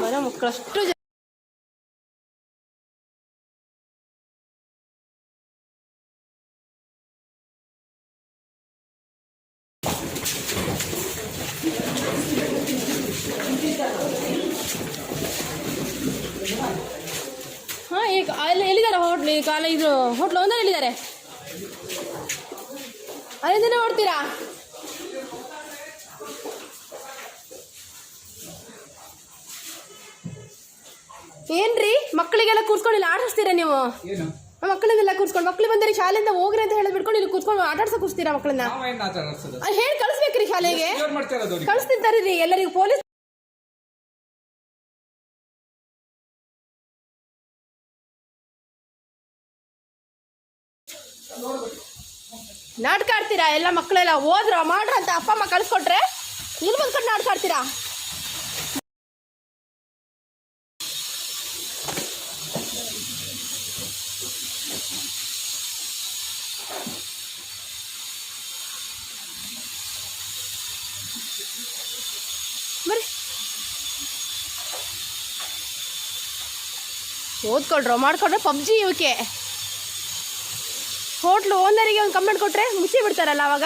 ಮರ ಮಕ್ಕಳಷ್ಟು ಅಲ್ಲಿ ಎಲ್ಲಿದ್ದಾರೆ ಹೋಟ್ಲಿ? ಕಾಲ ಇದು ಹೋಟ್ಲು ಒಂದೇ ಎಲ್ಲಿದ್ದಾರೆ? ಅಲ್ಲಿಂದ ನೋಡ್ತೀರಾ? ಏನ್ರಿ? ಮಕ್ಕಳಿಗೆಲ್ಲ ಕೂರ್ಸ್ಕೊಂಡಿಲ್ಲ ಆಡಿಸ್ತೀರಾ ನೀವು? ಮಕ್ಕಳಿಗೆಲ್ಲ ಮಕ್ಕಳನ್ನೆಲ್ಲ ಕೂರ್ಸ್ಕೊಂಡು ಮಕ್ಳು ಬಂದರೆ ಶಾಲೆಯಿಂದ ಹೋಗ್ರಿ ಅಂತ ಹೇಳಿ ಬಿಡ್ಕೊಂಡು ಇಲ್ಲಿ ಕೂತ್ಕೊಂಡು ಆಟಾಡ್ಸಕ್ಕೆ ಕೂಸ್ತೀರಾ ಮಕ್ಕಳನ್ನ? ಹೇಳಿ ಕಳಿಸ್ಬೇಕ್ರಿ ಶಾಲೆಗೆ. ಕಳಿಸ್ತಿದ್ದಾರೆ ರೀ ಎಲ್ಲರಿಗೂ ಪೊಲೀಸ್ ನಾಟಕ ಆಡ್ತೀರಾ? ಎಲ್ಲ ಮಕ್ಕಳೆಲ್ಲ ಹೋದ್ರ? ಮಾಡ್ರ ಅಂತ ಅಪ್ಪ ಅಮ್ಮ ಕಳ್ಸ್ಕೊಟ್ರೆ? ಇಲ್ಲಿ ಬಂದ್ಕೊಂಡು ನಾಟಕ ಆಡ್ತೀರಾ? ಓದ್ಕೊಳ್ರು ಮಾಡ್ಕೊಂಡ್ರೆ, ಪಬ್ಜಿ ಇವಕ್ಕೆ. ಹೋಟ್ಲು ಓನರಿಗೆ ಒಂದು ಕಮೆಂಟ್ ಕೊಟ್ಟರೆ ಮುಚ್ಚಿ ಬಿಡ್ತಾರಲ್ಲ ಅವಾಗ?